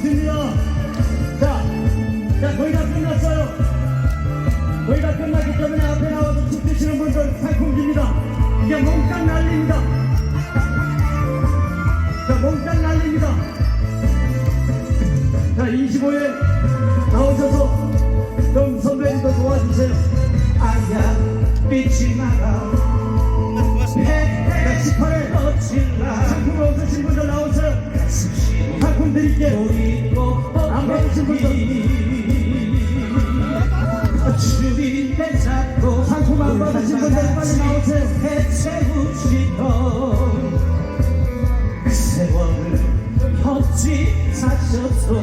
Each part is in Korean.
줍니다. 자, 자, 거의 다 끝났어요. 거의 다 끝났기 때문에 앞에 나와서 춤 추시는 분들 상품 줍니다. 이게 몽땅 날립니다. 자, 몽땅 날립니다. 자, 25회 나오셔서 좀 선배님도 도와주세요. 아야 삐지 마라 자, 18회 어질라 상품 없으신 분들 나오세요. 상품 드릴게요. 주인대 잡고 상품 안 받으신 분들 빨리 나오세요. 해채우시던 그 세월을 어찌 사셔서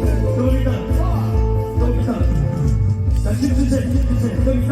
좀이